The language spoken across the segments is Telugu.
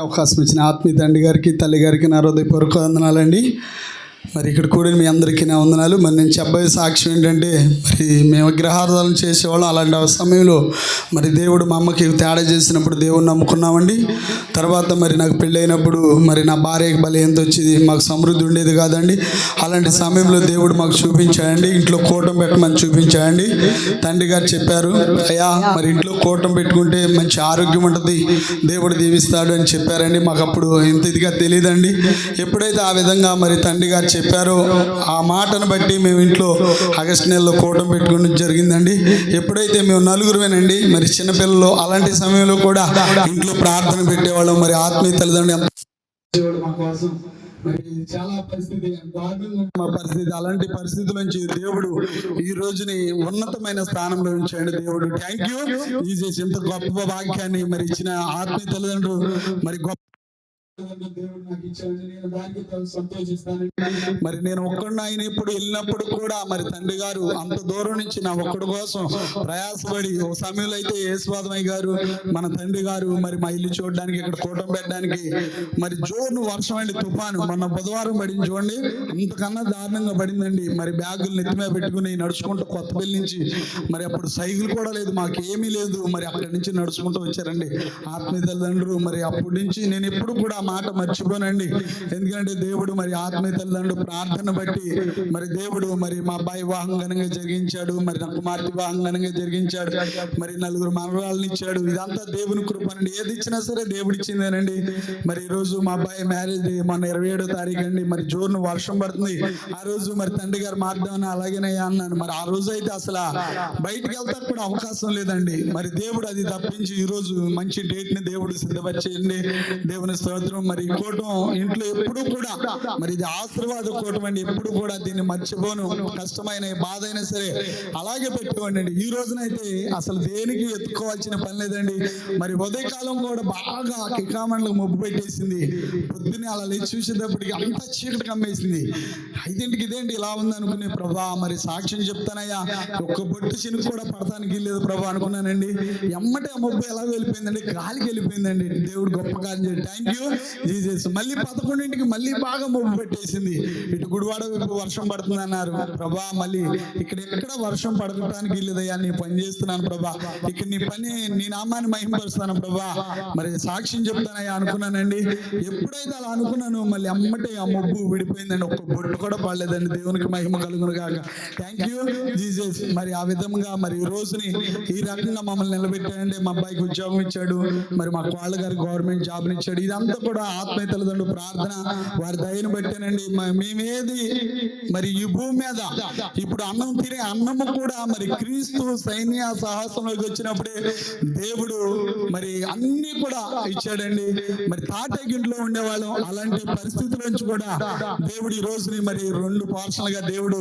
అవకాశం ఇచ్చిన ఆత్మీయ తండ్రి గారికి తల్లి గారికి నా హృదయపూర్వక వందనాలండి. మరి ఇక్కడ కూడా మీ అందరికీ నా వందనాలు. మరి నేను చెప్పే సాక్ష్యం ఏంటంటే మరి మేము విగ్రహారాధన చేసేవాళ్ళం అలాంటి సమయంలో. మరి దేవుడు మా అమ్మకి తేడా చేసినప్పుడు దేవుడిని నమ్ముకున్నామండి. తర్వాత మరి నాకు పెళ్ళైనప్పుడు మరి నా భార్యకి బలి ఎంత వచ్చేది మాకు సమృద్ధి ఉండేది కాదండి. అలాంటి సమయంలో దేవుడు మాకు చూపించాడండి. ఇంట్లో కూటం పెట్టమని చూపించాడండి. తండ్రి గారు చెప్పారు అయ్యా మరి ఇంట్లో కూటం పెట్టుకుంటే మంచి ఆరోగ్యం ఉంటుంది. దేవుడు దీవిస్తాడు అని చెప్పారండి. మాకు అప్పుడు ఇంత ఇదిగా తెలియదండి. ఎప్పుడైతే ఆ విధంగా మరి తండ్రి గారు చెప్పారో. ఆ మాటను బట్టి మేము ఇంట్లో ఆగస్టు నెలలో కూటం పెట్టుకోవడం జరిగిందండి. ఎప్పుడైతే మేము నలుగురుమేనండి మరి చిన్నపిల్లలు అలాంటి సమయంలో కూడా ఇంట్లో ప్రార్థన పెట్టేవాళ్ళం. మరి ఆత్మీయ తల్లిదండ్రులు మా కోసం. మరి చాలా పరిస్థితి దారుణంగా మా పరిస్థితి అలాంటి పరిస్థితుల నుంచి దేవుడు ఈ రోజుని ఉన్నతమైన స్థానంలో ఉంచాడు దేవుడు. థ్యాంక్ యూ ఈ చేసి ఇంత గొప్ప వాక్యాన్ని మరి ఇచ్చిన ఆత్మీయ తల్లిదండ్రులు మరి గొప్ప మరి నేను ఒక్కడిని ఆయన ఇప్పుడు వెళ్ళినప్పుడు కూడా మరి తండ్రి గారు అంత దూరం నుంచి నా ఒక్కడి కోసం ప్రయాసపడి ఓ సమయంలో అయితే యేసువాదమయ్య గారు మన తండ్రి గారు మరి మా ఇల్లు చూడడానికి ఇక్కడ కూటం పెట్టడానికి మరి జోన్ వర్షం అండి తుఫాను. మొన్న బుధవారం పడింది చూడండి అంతకన్నా దారుణంగా పడిందండి. మరి బ్యాగులు నెత్తిమే పెట్టుకుని నడుచుకుంటూ కొత్తపల్లి నుంచి మరి అప్పుడు సైకిల్ కూడా లేదు మాకు ఏమీ లేదు. మరి అక్కడి నుంచి నడుచుకుంటూ వచ్చారండి. ఆత్మీయ తల్లిదండ్రులు మరి అప్పటి నుంచి నేను ఎప్పుడు కూడా మాట మర్చిపోనండి. ఎందుకంటే దేవుడు మరి ఆత్మీయ తల్లిదండ్రులు ప్రార్థన బట్టి మరి దేవుడు మరి మా అబ్బాయి వివాహం ఘనంగా జరిగించాడు మరి నా కుమార్తె వివాహం ఘనంగా జరిగించాడు మరి నలుగురు మనవరాలను ఇచ్చాడు. ఇదంతా దేవుని కృప అండి ఏది ఇచ్చినా సరే దేవుడు ఇచ్చిందేనండి. మరి ఈ రోజు మా అబ్బాయి మ్యారేజ్ మొన్న ఇరవై ఏడో తారీఖు అండి. మరి జోరును వర్షం పడుతుంది. ఆ రోజు మరి తండ్రి గారు మార్దామని అలాగేనయ్యా అన్నాను. మరి ఆ రోజు అయితే అసలు బయటికి వెళ్తా కూడా అవకాశం లేదండి. మరి దేవుడు అది తప్పించి ఈ రోజు మంచి డేట్ని దేవుడు సిద్ధపరిచేయండి. దేవుని స్తోత్రం మరి కూటం ఇంట్లో ఎప్పుడు కూడా. మరి ఇది ఆశీర్వాద కూటం అండి. ఎప్పుడు కూడా దీన్ని మర్చిపోను. కష్టమైన బాధ అయినా సరే అలాగే పెట్టుకోండి ఈ రోజునైతే అసలు దేనికి ఎత్తుకోవాల్సిన పని లేదండి. మరి ఉదయకాలం కూడా బాగా కికామండలకు మొబ్బు పెట్టేసింది. పొద్దున్నే అలా లేచి చూసేటప్పటికి అంతా చీకటి కమ్మేసింది. ఐదింటికి ఇదేంటి ఇలా ఉంది అనుకునే ప్రభా. మరి సాక్ష్యం చెప్తానయ్యా. ఒక్క బొట్టు చినుకు కూడా పడటానికి లేదు ప్రభా అనుకున్నానండి. ఎమ్మటే ఆ మొబ్బు ఎలా వెళ్ళిపోయిందండి? గాలికి వెళ్ళిపోయిందండి. దేవుడు గొప్ప కార్యం థ్యాంక్ యూ జీసస్ మళ్ళీ పదకొండింటికి మళ్ళీ బాగా మొబ్బు పెట్టేసింది. ఇటు గుడివాడ వైపు వర్షం పడుతుంది అన్నారు. ప్రభా మళ్ళీ ఇక్కడ ఎక్కడ వర్షం పడటానికి లేదయ్యా నీ పని చేస్తున్నాను ప్రభా. ఇక్కడ నీ పని నీ నామాన్ని మహిమపరుస్తాను ప్రభా. మరి సాక్ష్యం చెప్తానయ్యా అనుకున్నానండి. ఎప్పుడైతే అలా అనుకున్నాను మళ్ళీ అమ్మటే ఆ మొబ్బు విడిపోయిందండి. ఒక్క బొట్టు కూడా పడలేదండి. దేవునికి మహిమ కలుగును కాక థ్యాంక్ యూ జీసస్ మరి ఆ విధంగా మరి ఈ రోజుని ఈ రకంగా మమ్మల్ని నిలబెట్టాడంటే మా అబ్బాయికి ఉద్యోగం ఇచ్చాడు. మరి మా వాళ్ళ గారు గవర్నమెంట్ జాబ్ని ఇచ్చాడు. ఇదంతా కూడా ఆత్మీయ తల్లిదండ్రులు ప్రార్థన వారి దయను బట్టేనండి. మ- మేమేది మరి ఈ భూమి మీద ఇప్పుడు అన్నం తినే అన్నము కూడా మరి క్రీస్తు సైన్య సాహసంలోకి వచ్చినప్పుడే దేవుడు మరి అన్ని కూడా ఇచ్చాడండి. మరి తాటగింట్లో ఉండేవాళ్ళం. అలాంటి పరిస్థితుల నుంచి కూడా దేవుడు ఈ రోజుని మరి రెండు పార్షలుగా దేవుడు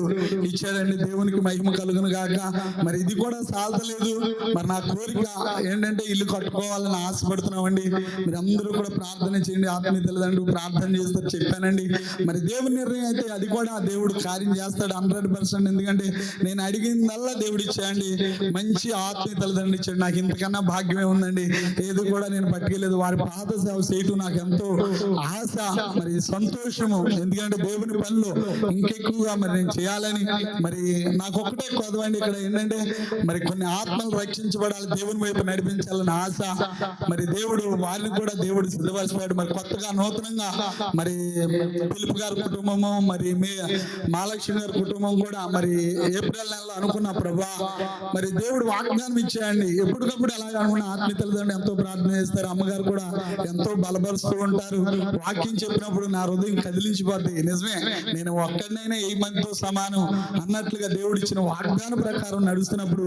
ఇచ్చాడండి. దేవునికి మహిమ కలుగును గాక. మరి ఇది కూడా సాధలేదు. మరి నా కోరిక ఏంటంటే ఇల్లు కట్టుకోవాలని ఆశపడుతున్నామండి. మీరు అందరూ కూడా ప్రార్థన చేయండి. ఆత్మీయ తల్లిదండ్రులు ప్రార్థన చేస్తారు చెప్పానండి. మరి దేవుని నిర్ణయం అయితే అది కూడా దేవుడు కార్యం చేస్తాడు హండ్రెడ్ పర్సెంట్. ఎందుకంటే నేను అడిగిందల్లా దేవుడు ఇచ్చాయండి మంచి ఆత్మీయ తల్లిదండ్రులు ఇచ్చాడు నాకు ఇంతకన్నా భాగ్యమే ఉందండి. ఏది కూడా నేను పట్టుకెళ్ళలేదు. వారి పాత సేవ చేయటం నాకు ఎంతో ఆశ మరి సంతోషము. ఎందుకంటే దేవుని పనులు ఇంకెక్కువగా మరి నేను చేయాలని మరి నాకు ఒకటే కొదవండి ఇక్కడ ఏంటంటే మరి కొన్ని ఆత్మలు రక్షించబడాలి దేవుని వైపు నడిపించాలని ఆశ. మరి దేవుడు వారిని కూడా దేవుడు సిద్ధపరిచాడు మరి కొత్తగా నూతనంగా మరి పిలుపు గారి కుటుంబము మరి మీ మహాలక్ష్మి గారి కుటుంబం కూడా మరి ఏప్రిల్ నెలలో అనుకున్న ప్రభా మరి దేవుడు వాగ్దానం ఇచ్చేయండి. ఎప్పటికప్పుడు ఎలాగ అనుకున్న ఆత్మీయ తల్లిదండ్రులు ఎంతో ప్రార్థన చేస్తారు. అమ్మగారు కూడా ఎంతో బలపరుస్తూ ఉంటారు. వాక్యం చెప్పినప్పుడు నా హృదయం కదిలించిపోద్ది. నిజమే నేను ఒక్కడినైనా ఈ మందితో సమానం అన్నట్లుగా దేవుడు ఇచ్చిన వాగ్దాన ప్రకారం నడుస్తున్నప్పుడు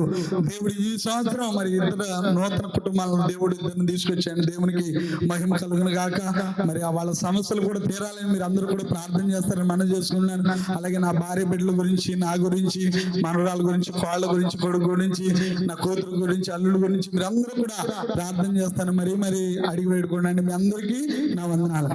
దేవుడు ఈ సంవత్సరం మరి ఇద్దరు నూతన కుటుంబాలను దేవుడు ఇద్దరిని తీసుకొచ్చాడు. దేవునికి మహిమ కలుగును గాక. మరి ఆ వాళ్ళ సమస్యలు కూడా తీరాలని మీరు అందరూ కూడా ప్రార్థన చేస్తారని మనం చేసుకున్నాను అలాగే నా భార్య బిడ్డల గురించి నా గురించి మనవరాల గురించి కోళ్ళ గురించి కొడుకు గురించి నా కూతురు గురించి అల్లుడు గురించి మీరు అందరూ కూడా ప్రార్థన చేస్తాను. మరి మరి అడిగి వేడుకోండి. మీ అందరికీ నా వందనాలు.